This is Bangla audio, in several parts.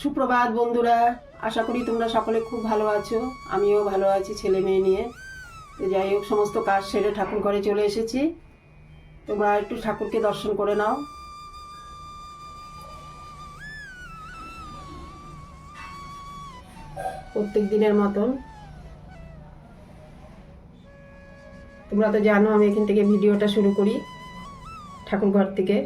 সুপ্রভাত বন্ধুরা, আশা করি তোমরা সকলে খুব ভালো আছো। আমিও ভালো আছি ছেলে মেয়ে নিয়ে। যাই হোক, সমস্ত কাজ সেরে ঠাকুর ঘরে চলে এসেছি। তোমরা একটু ঠাকুরকে দর্শন করে নাও। প্রত্যেক দিনের মতন। তোমরা তো জানো, আমি এখান থেকে ভিডিওটা শুরু করি ঠাকুর ঘর থেকে।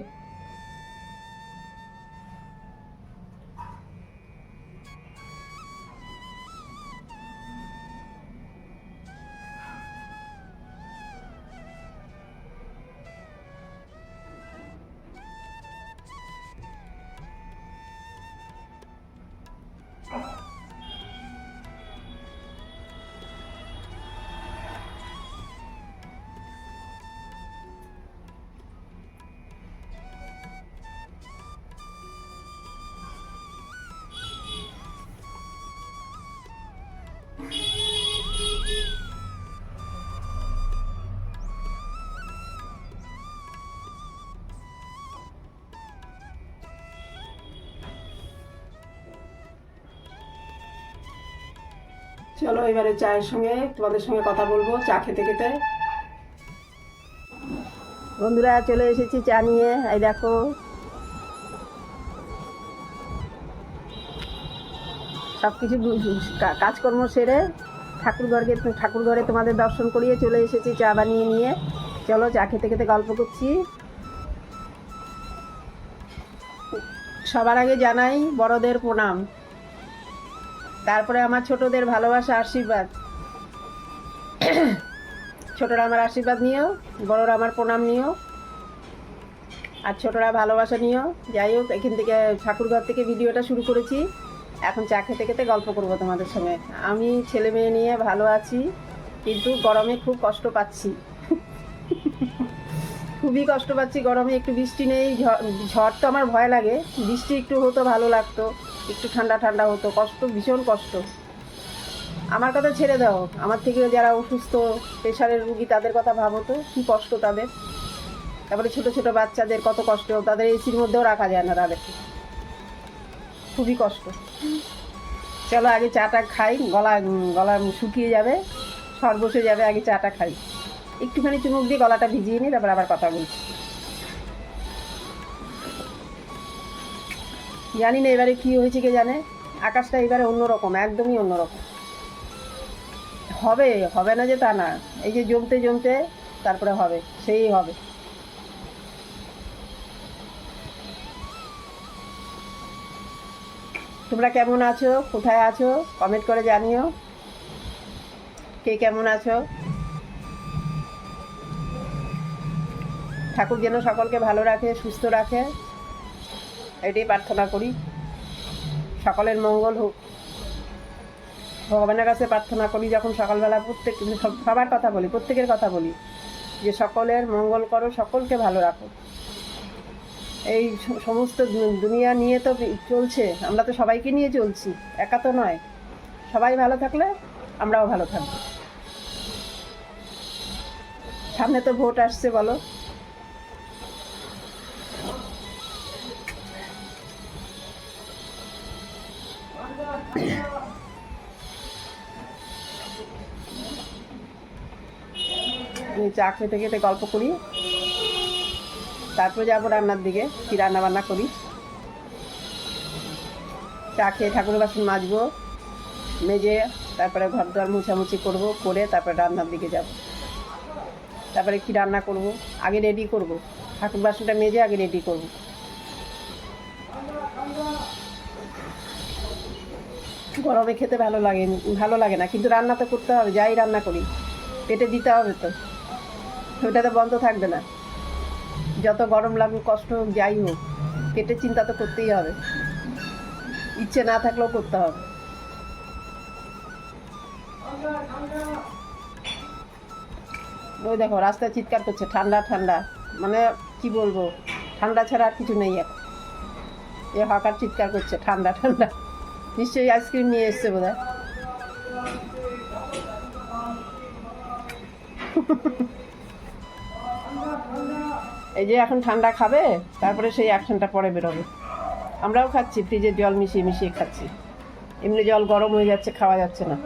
চলো এবারে চায়ের সঙ্গে তোমাদের সঙ্গে কথা বলব, চা খেতে খেতে। বন্ধুরা, চলে এসেছি চা নিয়ে। এই দেখো। সব কিছু কাজকর্ম সেরে ঠাকুর ঘরকে, ঠাকুর ঘরে তোমাদের দর্শন করিয়ে চলে এসেছি চা বানিয়ে নিয়ে। চলো, চা খেতে খেতে গল্প করছি। সবার আগে জানাই বড়দের প্রণাম। তারপরে আমার ছোটদের ভালোবাসা আশীর্বাদ। ছোটরা আমার আশীর্বাদ নিও, বড়রা আমার প্রণাম নিও, আর ছোটরা ভালোবাসা নিও। যাই হোক, এখান থেকে ঠাকুরঘর থেকে ভিডিওটা শুরু করেছি। এখন চা খেতে খেতে গল্প করব তোমাদের সঙ্গে। আমি ছেলে মেয়ে নিয়ে ভালো আছি, কিন্তু গরমে খুব কষ্ট পাচ্ছি। খুবই কষ্ট পাচ্ছি গরমে, একটু বৃষ্টি নেই, ঝড় ঝড় তো আমার ভয় লাগে। বৃষ্টি একটু হতো ভালো লাগতো। একটু ঠান্ডা ঠান্ডা হতো, কষ্ট, ভীষণ কষ্ট। আমার কথা ছেড়ে দাও। আমার থেকে যারা অসুস্থ, প্রেশারের রুগী, তাদের কথা ভাবো তো, কী কষ্ট তাদের? তারপরে ছোট ছোট বাচ্চাদের কত কষ্ট, তাদের এসির মধ্যেও রাখা যায় না তাদেরকে। খুবই কষ্ট। চলো আগে চাটা খাই, গলা গলা শুকিয়ে যাবে সর বসে যাবে, আগে চাটা খাই। একটুখানি চুমুক দিয়ে গলাটা ভিজিয়ে নিই তারপর আবার কথা বলছি। জানি না এবারে কি হয়েছে কে জানে। আকাশটা এবারে অন্যরকম, একদমই অন্যরকম। হবে হবে না যে তা না। এই যে জমতে জমতে তারপরে হবে, সেই হবে। তোমরা কেমন আছো? কোথায় আছো? কমেন্ট করে জানিও। কে কেমন আছো? ঠাকুর যেন সকলকে ভালো রাখে, সুস্থ রাখে। এটাই প্রার্থনা করি। সকলের মঙ্গল হোক। ভগবানের কাছে প্রার্থনা করি, যখন সকালবেলা প্রত্যেক সবার কথা বলি, প্রত্যেকের কথা বলি, যে সকলের মঙ্গল করো, সকলকে ভালো রাখো। এই সমস্ত দুনিয়া নিয়ে তো চলছে, আমরা তো সবাইকে নিয়ে চলছি, একা তো নয়। সবাই ভালো থাকলে আমরাও ভালো থাকব। সামনে তো ভোট আসছে, বলো। চা খেতে খেতে গল্প করি। তারপরে যাব রান্নার দিকে, কী রান্না বান্না করি। চা খেয়ে ঠাকুর বাসন মাজবো, মেজে, তারপরে ঘর দুয়ার মুছামুছি করব, করে তারপরে রান্নার দিকে যাব। তারপরে কি রান্না করব? আগে রেডি করব। ঠাকুর বাসনটা মেজে আগে রেডি করব। গরমে খেতে ভালো লাগে ভালো লাগে না, কিন্তু রান্না তো করতে হবে, যাই রান্না করি। পেটে দিতে হবে তো। ওটা তো বন্ধ থাকবে না। যত গরম লাগুক, কষ্ট হোক, যাই হোক, পেটের চিন্তা তো করতেই হবে। ইচ্ছে না থাকলেও করতে হবে। ওই দেখো, রাস্তায় চিৎকার করছে, ঠান্ডা ঠান্ডা। মানে কি বলব, ঠান্ডা ছাড়া আর কিছু নেই এখন। এ হকার চিৎকার করছে, ঠান্ডা ঠান্ডা। নিশ্চয়ই আইসক্রিম নিয়ে এসছে বোধ হয় এই যে এখন ঠান্ডা খাবে, তারপরে সেই অ্যাকশনটা পরে বেরোবে। আমরাও খাচ্ছি, ফ্রিজে জল মিশিয়ে মিশিয়ে খাচ্ছি। এমনি জল গরম হয়ে যাচ্ছে, খাওয়া যাচ্ছে না।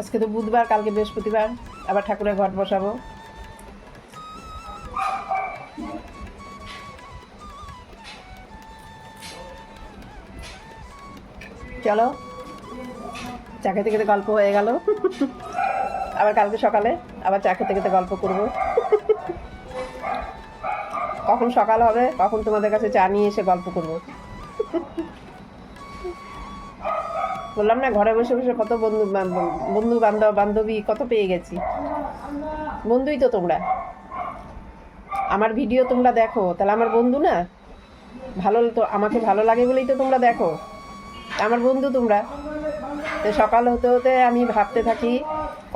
আজকে তো বুধবার, কালকে বৃহস্পতিবার, আবার ঠাকুরের ঘট বসাবো। চলো। চা খেতে খেতে গল্প হয়ে গেল। আবার কালকে সকালে আবার চা খেতে খেতে গল্প করব। কখন সকাল হবে, কখন তোমাদের কাছে চা নিয়ে এসে গল্প করব। বললাম না, ঘরে বসে বসে কত বন্ধু বন্ধু বান্ধব, বান্ধবী কত পেয়ে গেছি। বন্ধুই তো তোমরা। আমার ভিডিও তোমরা দেখো, তাহলে আমার বন্ধু না? ভালো তো, আমাকে ভালো লাগে বলেই তো তোমরা দেখো। আমার বন্ধু তোমরা। তো সকাল হতে হতে আমি ভাবতে থাকি,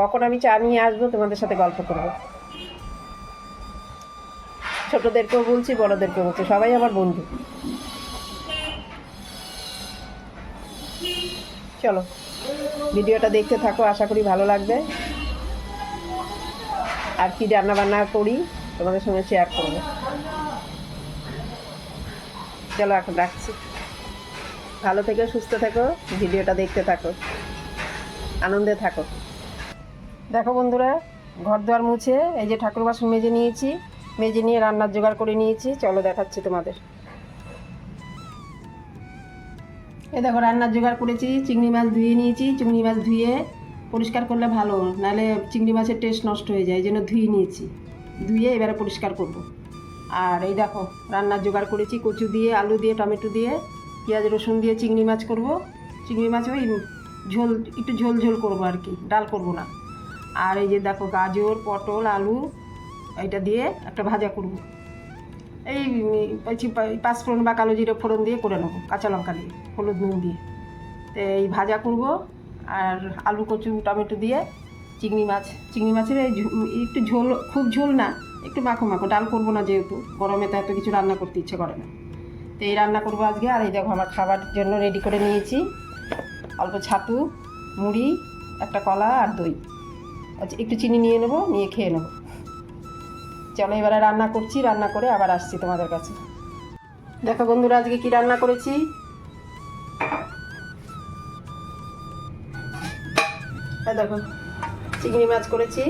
কখন আমি চা নিয়ে আসব, তোমাদের সাথে গল্প করব। ছোটদেরকেও বলছি, বড়দেরকেও বলছি, সবাই আমার বন্ধু। চলো, ভিডিওটা দেখতে থাকো, আশা করি ভালো লাগবে। আর কি রান্না বান্না করি, তোমাদের সঙ্গে শেয়ার করব। চলো, এখন রাখছি। ভালো থেকো, সুস্থ থেকো, ভিডিওটা দেখতে থাকো, আনন্দে থাকো। দেখো বন্ধুরা, ঘর দুয়ার মুছে, এই যে ঠাকুর বাসন মেজে নিয়েছি, মেজে নিয়ে রান্নার জোগাড় করে নিয়েছি, চলো দেখাচ্ছি তোমাদের। এই দেখো, রান্নার জোগাড় করেছি, চিংড়ি মাছ ধুয়ে নিয়েছি, চিংড়ি মাছ ধুয়ে পরিষ্কার করলে ভালো, নাহলে চিংড়ি মাছের টেস্ট নষ্ট হয়ে যায়, এই জন্য ধুয়ে নিয়েছি। ধুয়ে এবারে পরিষ্কার করব। আর এই দেখো, রান্নার জোগাড় করেছি, কচু দিয়ে, আলু দিয়ে, টমেটো দিয়ে পেঁয়াজ রসুন দিয়ে চিংড়ি মাছ করব। চিংড়ি মাছ ওই ঝোল, একটু ঝোল ঝোল করব আর কি, ডাল করব না। আর এই যে দেখো গাজর, পটল, আলু, এটা দিয়ে একটা ভাজা করব। এই পাঁচফোড়ন বা কালো জিরে ফোড়ন দিয়ে করে নেব, কাঁচা লঙ্কা দিয়ে, হলুদ নুন দিয়ে। তো এই ভাজা করব আর আলু, কচু, টমেটো দিয়ে চিংড়ি মাছ। চিংড়ি মাছের এই একটু ঝোল, খুব ঝোল না, একটু মাখো মাখো, ডাল করব না যেহেতু, গরমে তো এত কিছু রান্না করতে ইচ্ছে করে না। তো এই রান্না করব আজকে। আর এই দেখো আমার খাবার জন্য রেডি করে নিয়েছি। অল্প ছাতু, মুড়ি, একটা কলা আর দই। আচ্ছা একটু চিনি নিয়ে নেব, নিয়ে খেয়ে নেব। চলো এবারে রান্না করছি, রান্না করে আবার আসছি তোমাদের কাছে। দেখো বন্ধুরা, আজকে কি রান্না করেছি? দেখো, চিংড়ি মাছ করেছি।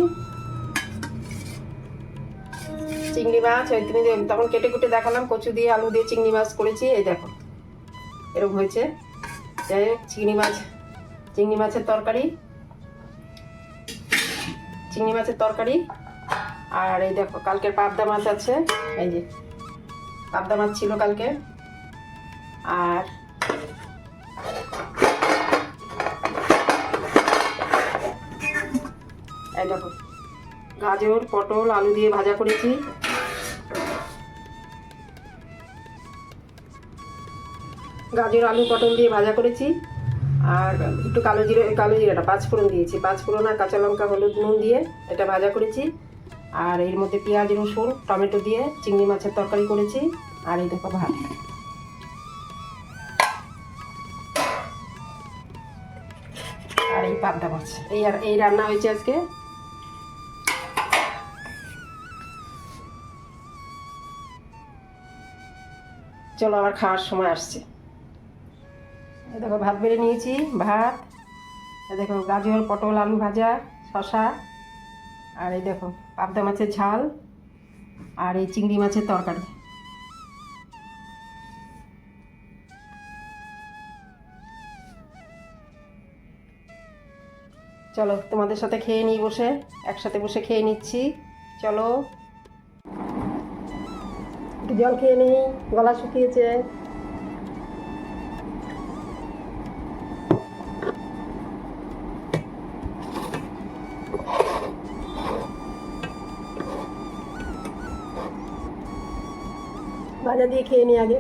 চিংড়ি মাছ ওই তুমি তখন কেটে কুটে দেখালাম, কচু দিয়ে আলু দিয়ে চিংড়ি মাছ করেছি, এই দেখো। এরকম হয়েছে। যাই হোক, চিংড়ি মাছ, চিংড়ি মাছের তরকারি। চিংড়ি মাছের তরকারি। আর এই দেখো, কালকের পাবদা মাছ আছে, এই যে, পাবদা মাছ ছিল কালকে। আর এই দেখো গাজর, পটল, আলু দিয়ে ভাজা করেছি। গাজর, আলু, পটল দিয়ে ভাজা করেছি। আর একটু কালো জিরে, কালো জিরাটা পাঁচ ফোড়ন দিয়েছি। পাঁচ ফোড়ন আর কাঁচা লঙ্কা, হলুদ, নুন দিয়ে এটা ভাজা করেছি। আর এর মধ্যে পেঁয়াজ, রসুন, টমেটো দিয়ে চিংড়ি মাছের তরকারি করেছি। আর এই দেখো ভাত। আর এই পাবদা মাছ। এই আর এই রান্না হয়েছে আজকে। চলো আবার খাওয়ার সময় আসছে। দেখো ভাত বেড়ে নিয়েছি, ভাত দেখো গাজর, পটল, আলু ভাজা শশা আর এই দেখো পাবদা মাছের ঝাল, আর এই চিংড়ি মাছের তরকারি। চলো তোমাদের সাথে খেয়ে নিই বসে, একসাথে বসে খেয়ে নিচ্ছি। চলো। একটু জল খেয়ে নিই গলা শুকিয়েছে। ভাজা দিয়ে খেয়ে নিই আগে।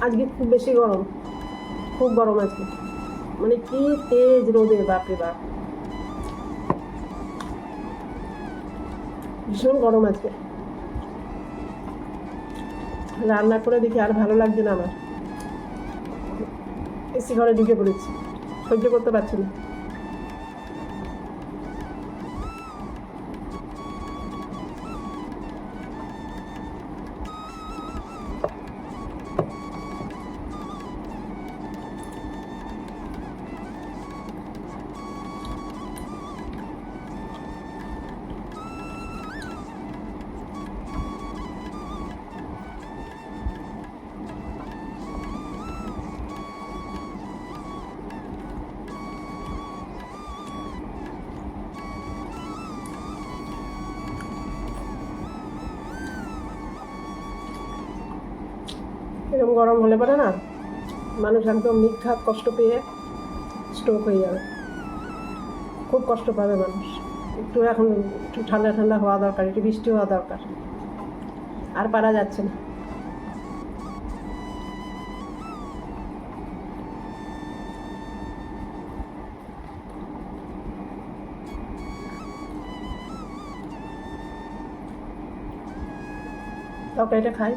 আজকে খুব বেশি গরম। খুব গরম আজকে। মানে কি তেজ রোদে বাপরে বাপ। ভীষণ গরম আজকে। রান্না করে দেখি আর ভালো লাগছে না আমার। এসি ঘরে ঢুকে পড়েছি। সহ্য করতে পারছি না। গরম হলে পারে না মানুষ একদম নিঘাত কষ্ট পেয়ে স্ট্রোক হয়ে যাবে। খুব কষ্ট পাবে মানুষ। একটু এখন একটু ঠান্ডা ঠান্ডা হওয়া দরকার, একটু বৃষ্টি হওয়া দরকার। আর পারা যাচ্ছে না। তরকারিটা খাই।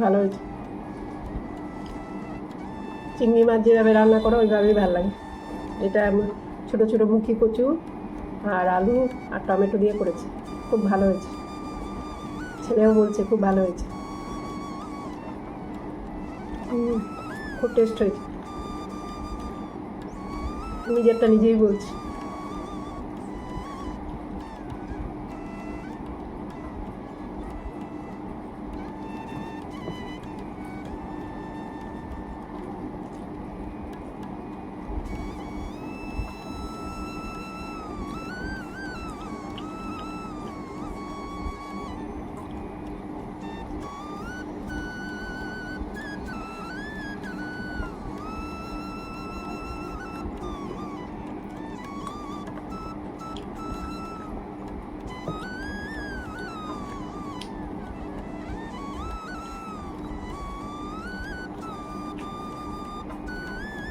ভালো হয়েছে। চিংড়ি মাছ যেভাবে রান্না করো, ওইভাবেই ভালো লাগে। এটা ছোটো ছোটো মুখি কচু আর আলু আর টমেটো দিয়ে করেছি। খুব ভালো হয়েছে। ছেলেও বলছে খুব ভালো হয়েছে। খুব টেস্ট হয়েছে। নিজেরটা নিজেই বলছি।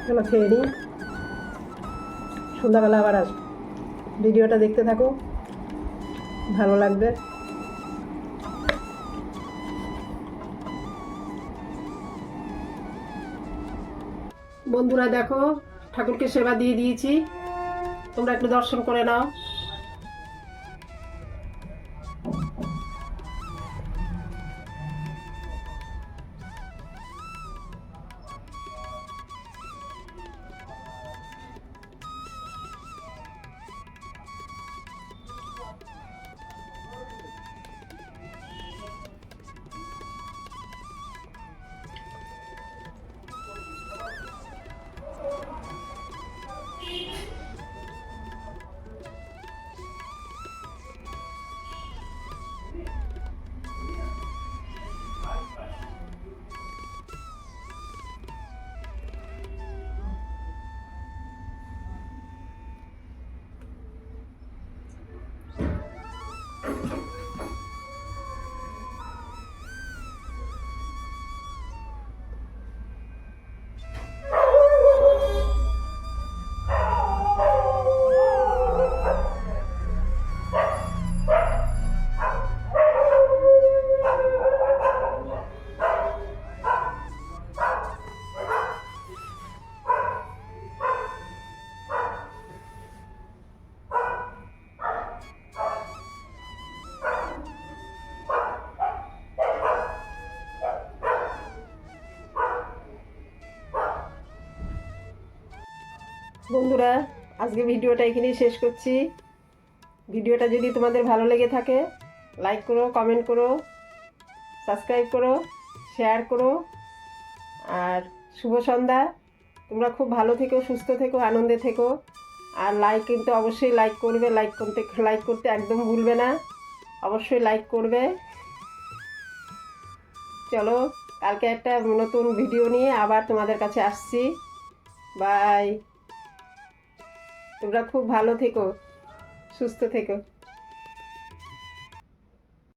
চলো খেয়ে নিই। সন্ধ্যাবেলা আবার আসব ভিডিওটা দেখতে থাকো। ভালো লাগবে। বন্ধুরা দেখো, ঠাকুরকে সেবা দিয়ে দিয়েছি। তোমরা একটু দর্শন করে নাও। বন্ধুরা, আজকে ভিডিওটা এখানেই শেষ করছি। ভিডিওটা যদি তোমাদের ভালো লেগে থাকে লাইক করো কমেন্ট করো সাবস্ক্রাইব করো শেয়ার করো, আর শুভ সন্ধ্যা। তোমরা খুব ভালো থেকো, সুস্থ থেকো, আনন্দে থেকো। আর লাইক কিন্তু অবশ্যই লাইক করবে লাইক করতে লাইক করতে একদম ভুলবে না। অবশ্যই লাইক করবে। চলো, কালকে একটা নতুন ভিডিও নিয়ে আবার তোমাদের কাছে আসছি। বাই তোমরা খুব ভালো থেকো সুস্থ থেকো।